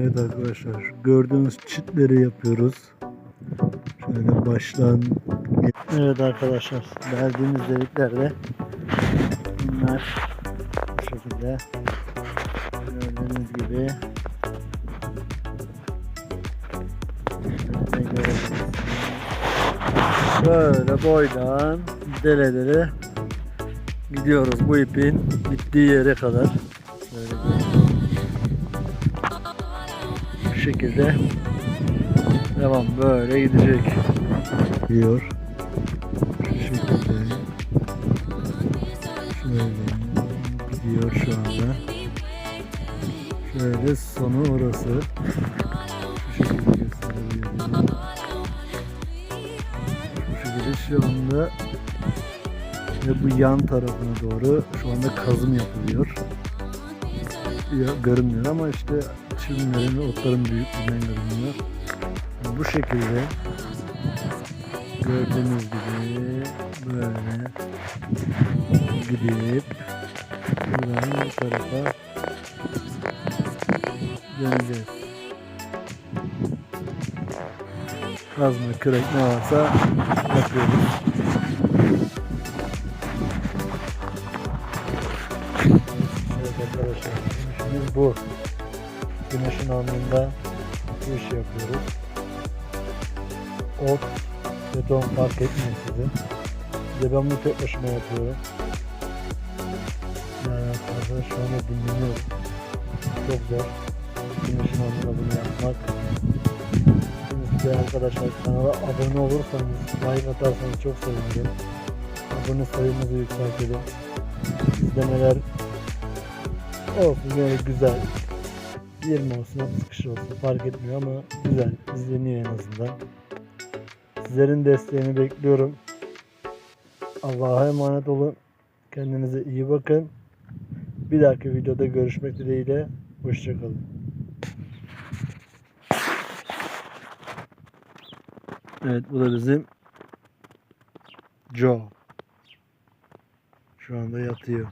Evet arkadaşlar gördüğünüz çitleri yapıyoruz. Şöyle baştan. Evet arkadaşlar verdiğimiz deliklerde bunlar bu şekilde gördüğünüz gibi. Böyle boydan dele dele gidiyoruz bu ipin bittiği yere kadar. Şekilde devam böyle gidecek. Gidiyor. Şu şekilde. Şöyle gidiyor şu anda. Şöyle sonu orası. Şu şekilde gösterebilirim. Şu şekilde şu anda ve bu yan tarafına doğru şu anda kazım yapılıyor. Ya, görünmüyor ama işte çimlerin, otların büyüklüğünden görünüyor. Bu şekilde gördüğünüz gibi böyle gidip buradan bu tarafa döneceğiz. Kazma, kürek ne varsa yapıyoruz. Arkadaşlar, işimiz bu. Güneşin alnında bu işi yapıyoruz. Ot, beton fark etmiyor size. Bir de ben bunu tek başıma yapıyorum. Yani arkadaşlar şu anda dinleniyorum. Çok zor. Güneşin alnında bunu yapmak. Şimdi arkadaşlar kanala abone olursanız, like atarsanız çok sevinirim. Abone sayımızı yükseltelim. İzlemeler olsun yani güzel. 20 olsun 30 kişi olsun fark etmiyor ama güzel izleniyor en azından. Sizlerin desteğini bekliyorum. Allah'a emanet olun. Kendinize iyi bakın. Bir dahaki videoda görüşmek dileğiyle. Hoşçakalın. Evet bu da bizim Joe. Şu anda yatıyor.